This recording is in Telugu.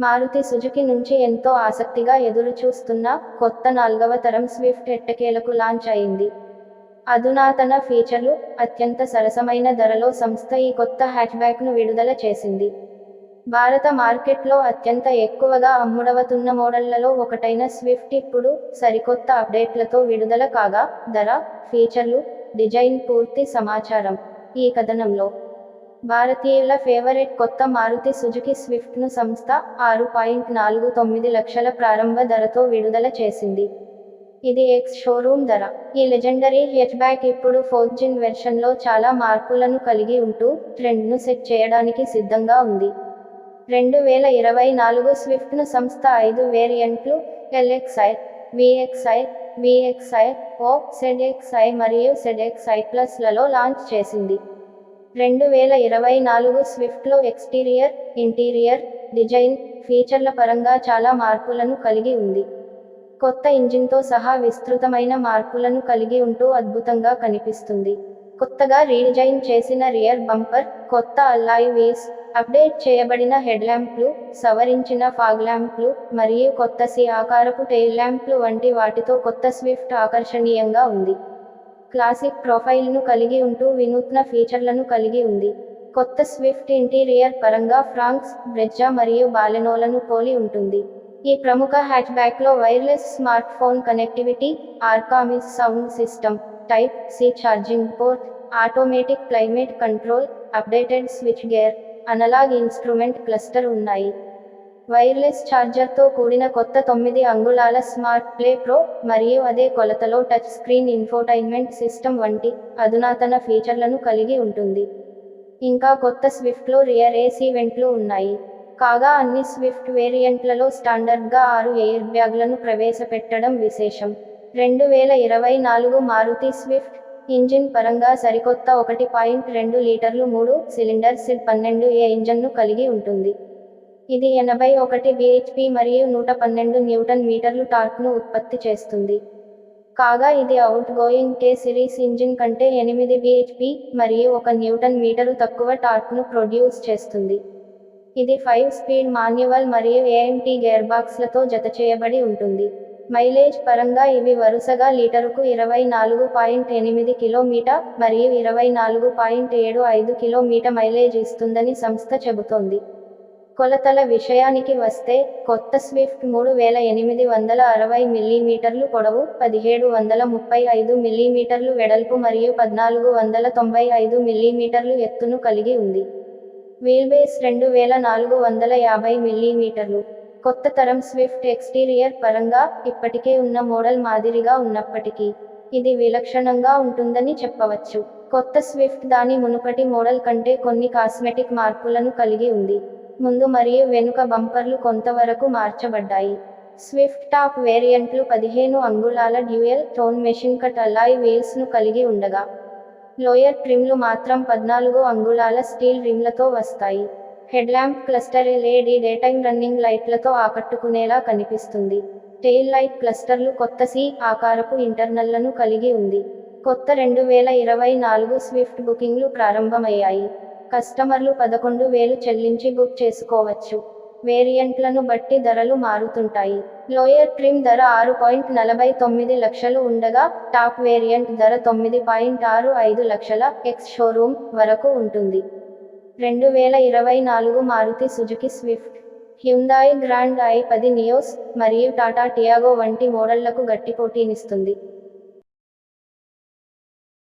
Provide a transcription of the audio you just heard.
మారుతి సుజుకి నుంచి ఎంతో ఆసక్తిగా ఎదురుచూస్తున్న కొత్త నాల్గవ తరం స్విఫ్ట్ ఎట్టకేలకు లాంచ్ అయింది. అధునాతన ఫీచర్లు అత్యంత సరసమైన ధరలో సంస్థ ఈ కొత్త హ్యాచ్బ్యాక్ను విడుదల చేసింది. భారత మార్కెట్లో అత్యంత ఎక్కువగా అమ్ముడవుతున్న మోడళ్ళలో ఒకటైన స్విఫ్ట్ ఇప్పుడు సరికొత్త అప్డేట్లతో విడుదల కాగా ధర ఫీచర్లు డిజైన్ పూర్తి సమాచారం. ఈ కథనంలో భారతీయుల ఫేవరెట్ కొత్త మారుతి సుజుకి స్విఫ్ట్ను సంస్థ ఆరు పాయింట్ నాలుగు తొమ్మిది లక్షల ప్రారంభ ధరతో విడుదల చేసింది. ఇది ఎక్స్ షోరూమ్ ధర. ఈ లెజెండరీ హెచ్బ్యాక్ ఇప్పుడు ఫోర్త్ జిన్ వెర్షన్లో చాలా మార్పులను కలిగి ఉంటూ ట్రెండ్ను సెట్ చేయడానికి సిద్ధంగా ఉంది. రెండు వేల ఇరవై నాలుగు స్విఫ్ట్ను సంస్థ ఐదు వేరియంట్లు LXi VXi VXi O ZXi మరియు సెడ్ఎక్స్ఐ ప్లస్లలో లాంచ్ చేసింది. రెండు వేల ఇరవై నాలుగు స్విఫ్ట్లో ఎక్స్టీరియర్ ఇంటీరియర్ డిజైన్ ఫీచర్ల పరంగా చాలా మార్పులను కలిగి ఉంది. కొత్త ఇంజిన్తో సహా విస్తృతమైన మార్పులను కలిగి ఉంటూ అద్భుతంగా కనిపిస్తుంది. కొత్తగా రీడిజైన్ చేసిన రియర్ బంపర్ కొత్త అల్లాయ్ వీల్స్ అప్డేట్ చేయబడిన హెడ్ ల్యాంప్లు సవరించిన ఫాగ్ ల్యాంప్లు మరియు కొత్త సి ఆకారపు టెయిల్ ల్యాంప్లు వంటి వాటితో కొత్త స్విఫ్ట్ ఆకర్షణీయంగా ఉంది. క్లాసిక్ ప్రొఫైల్ను కలిగి ఉంటూ వినూత్న ఫీచర్లను కలిగి ఉంది. కొత్త స్విఫ్ట్ ఇంటీరియర్ పరంగా ఫ్రాంక్స్ బ్రెజ్జా మరియు బాలెనోలను పోలి ఉంటుంది. ఈ ప్రముఖ హ్యాచ్బ్యాక్లో wireless smart phone connectivity Arkamys sound system type C charging port automatic climate control updated switch gear analog instrument cluster ఉన్నాయి. వైర్లెస్ ఛార్జర్తో కూడిన కొత్త తొమ్మిది అంగుళాల స్మార్ట్ ప్లే ప్రో మరియు అదే కొలతలో టచ్ స్క్రీన్ ఇన్ఫోటైన్మెంట్ సిస్టమ్ వంటి అధునాతన ఫీచర్లను కలిగి ఉంటుంది. ఇంకా కొత్త స్విఫ్ట్లో రియర్ ఏసీ వెంట్లు ఉన్నాయి. కాగా అన్ని స్విఫ్ట్ వేరియంట్లలో స్టాండర్డ్గా ఆరు ఎయిర్ బ్యాగ్లను ప్రవేశపెట్టడం విశేషం. రెండు వేల ఇరవై నాలుగు మారుతి స్విఫ్ట్ ఇంజిన్ పరంగా సరికొత్త ఒకటి పాయింట్ రెండు లీటర్లు మూడు సిలిండర్ సిడ్ పన్నెండు ఏ ఇంజన్ను కలిగి ఉంటుంది. ఇది ఎనభై ఒకటి బిహెచ్పి మరియు నూట పన్నెండు న్యూటన్ మీటర్లు టార్క్ను ఉత్పత్తి చేస్తుంది. కాగా ఇది outgoing K series engine కంటే ఎనిమిది బిహెచ్పి మరియు ఒక న్యూటన్ మీటరు తక్కువ టార్క్ను ప్రొడ్యూస్ చేస్తుంది. ఇది ఫైవ్ స్పీడ్ మాన్యువల్ మరియు ఏఎంటీ గేర్ బాక్స్లతో జతచేయబడి ఉంటుంది. మైలేజ్ పరంగా ఇవి వరుసగా లీటరుకు ఇరవై నాలుగు పాయింట్ ఎనిమిది కిలోమీటర్ మరియు ఇరవై నాలుగు పాయింట్ ఏడు ఐదు కిలోమీటర్ మైలేజ్ ఇస్తుందని సంస్థ చెబుతోంది. కొలతల విషయానికి వస్తే కొత్త స్విఫ్ట్ మూడు వేల ఎనిమిది వందల అరవై మిల్లీమీటర్లు పొడవు పదిహేడు వందల ముప్పై ఐదు మిల్లీమీటర్లు వెడల్పు మరియు పద్నాలుగు వందల తొంభై ఐదు మిల్లీమీటర్లు ఎత్తును కలిగి ఉంది. వీల్బేస్ రెండు వేల నాలుగు వందల యాభై మిల్లీమీటర్లు. కొత్త తరం స్విఫ్ట్ ఎక్స్టీరియర్ పరంగా ఇప్పటికే ఉన్న మోడల్ మాదిరిగా ఉన్నప్పటికీ ఇది విలక్షణంగా ఉంటుందని చెప్పవచ్చు. కొత్త స్విఫ్ట్ దాని మునుపటి మోడల్ కంటే కొన్ని కాస్మెటిక్ మార్పులను కలిగి ఉంది. ముందు మరియు వెనుక బంపర్లు కొంతవరకు మార్చబడ్డాయి. స్విఫ్ట్ టాప్ వేరియంట్లు పదిహేను అంగుళాల dual tone machine cut alloy వీల్స్ను కలిగి ఉండగా లోయర్ ట్రిమ్లు మాత్రం పద్నాలుగు అంగుళాల స్టీల్ రిమ్లతో వస్తాయి. Head lamp cluster LED daytime running లైట్లతో ఆకట్టుకునేలా కనిపిస్తుంది. టెయిల్ లైట్ క్లస్టర్లు కొత్త సి ఆకారపు ఇంటర్నల్లను కలిగి ఉంది. కొత్త రెండు వేల ఇరవై నాలుగు స్విఫ్ట్ బుకింగ్లు ప్రారంభమయ్యాయి. కస్టమర్లు పదకొండు వేలు చెల్లించి బుక్ చేసుకోవచ్చు. వేరియంట్లను బట్టి ధరలు మారుతుంటాయి. లోయర్ ట్రిమ్ ధర ఆరు పాయింట్ నలభై తొమ్మిది లక్షలు ఉండగా టాప్ వేరియంట్ ధర తొమ్మిది పాయింట్ ఆరు ఐదు లక్షల ఎక్స్ షోరూమ్ వరకు ఉంటుంది. రెండు వేల ఇరవై నాలుగు Maruti Suzuki Swift Hyundai Grand i పది నియోస్ మరియు టాటా టియాగో వంటి మోడళ్ళకు గట్టి పోటీనిస్తుంది.